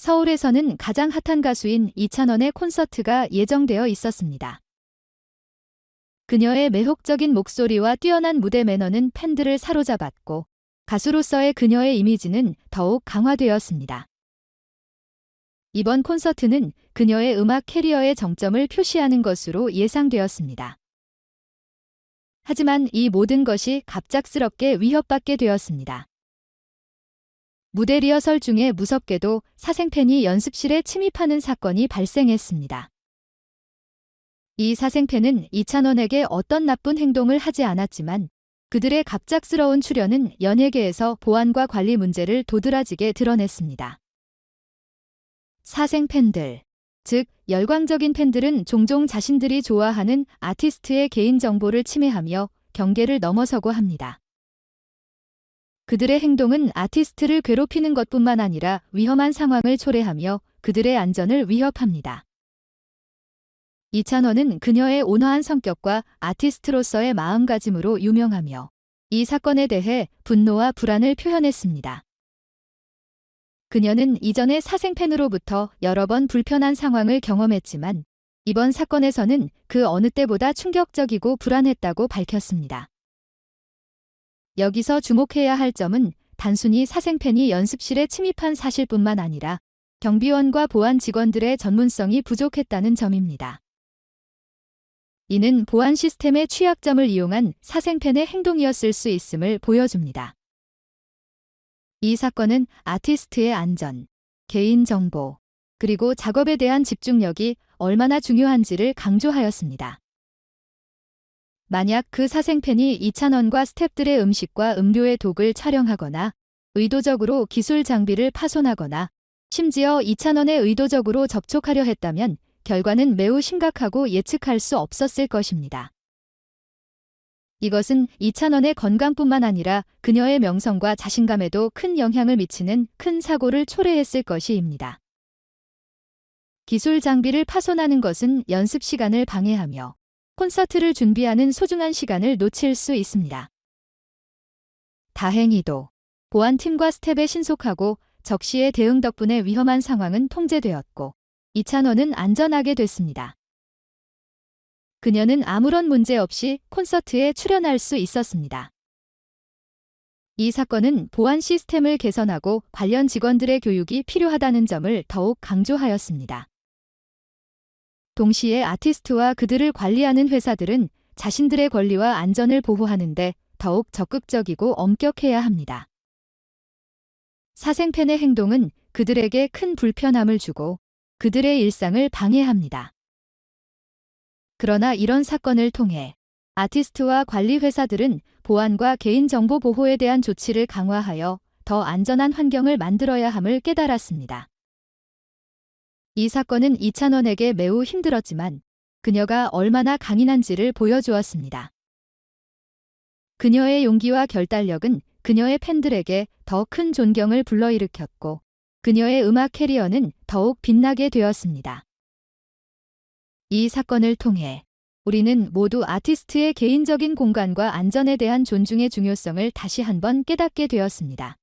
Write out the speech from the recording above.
서울에서는 가장 핫한 가수인 이찬원의 콘서트가 예정되어 있었습니다. 그녀의 매혹적인 목소리와 뛰어난 무대 매너는 팬들을 사로잡았고 가수로서의 그녀의 이미지는 더욱 강화되었습니다. 이번 콘서트는 그녀의 음악 캐리어의 정점을 표시하는 것으로 예상되었습니다. 하지만 이 모든 것이 갑작스럽게 위협받게 되었습니다. 무대 리허설 중에 무섭게도 사생팬이 연습실에 침입하는 사건이 발생했습니다. 이 사생팬은 이찬원에게 어떤 나쁜 행동을 하지 않았지만 그들의 갑작스러운 출연은 연예계에서 보안과 관리 문제를 도드라지게 드러냈습니다. 사생 팬들, 즉 열광적인 팬들은 종종 자신들이 좋아하는 아티스트의 개인정보를 침해하며 경계를 넘어서고 합니다. 그들의 행동은 아티스트를 괴롭히는 것뿐만 아니라 위험한 상황을 초래하며 그들의 안전을 위협합니다. 이찬원은 그녀의 온화한 성격과 아티스트로서의 마음가짐으로 유명하며 이 사건에 대해 분노와 불안을 표현했습니다. 그녀는 이전에 사생팬으로부터 여러 번 불편한 상황을 경험했지만 이번 사건에서는 그 어느 때보다 충격적이고 불안했다고 밝혔습니다. 여기서 주목해야 할 점은 단순히 사생팬이 연습실에 침입한 사실뿐만 아니라 경비원과 보안 직원들의 전문성이 부족했다는 점입니다. 이는 보안 시스템의 취약점을 이용한 사생팬의 행동이었을 수 있음을 보여줍니다. 이 사건은 아티스트의 안전, 개인정보, 그리고 작업에 대한 집중력이 얼마나 중요한지를 강조하였습니다. 만약 그 사생팬이 이찬원과 스탭들의 음식과 음료의 독을 촬영하거나 의도적으로 기술 장비를 파손하거나 심지어 이찬원에 의도적으로 접촉하려 했다면 결과는 매우 심각하고 예측할 수 없었을 것입니다. 이것은 이찬원의 건강뿐만 아니라 그녀의 명성과 자신감에도 큰 영향을 미치는 큰 사고를 초래했을 것이입니다. 기술 장비를 파손하는 것은 연습 시간을 방해하며 콘서트를 준비하는 소중한 시간을 놓칠 수 있습니다. 다행히도 보안팀과 스텝의 신속하고 적시의 대응 덕분에 위험한 상황은 통제되었고 이찬원은 안전하게 됐습니다. 그녀는 아무런 문제 없이 콘서트에 출연할 수 있었습니다. 이 사건은 보안 시스템을 개선하고 관련 직원들의 교육이 필요하다는 점을 더욱 강조하였습니다. 동시에 아티스트와 그들을 관리하는 회사들은 자신들의 권리와 안전을 보호하는데 더욱 적극적이고 엄격해야 합니다. 사생팬의 행동은 그들에게 큰 불편함을 주고 그들의 일상을 방해합니다. 그러나 이런 사건을 통해 아티스트와 관리 회사들은 보안과 개인정보 보호에 대한 조치를 강화하여 더 안전한 환경을 만들어야 함을 깨달았습니다. 이 사건은 이찬원에게 매우 힘들었지만 그녀가 얼마나 강인한지를 보여주었습니다. 그녀의 용기와 결단력은 그녀의 팬들에게 더 큰 존경을 불러일으켰고 그녀의 음악 캐리어는 더욱 빛나게 되었습니다. 이 사건을 통해 우리는 모두 아티스트의 개인적인 공간과 안전에 대한 존중의 중요성을 다시 한번 깨닫게 되었습니다.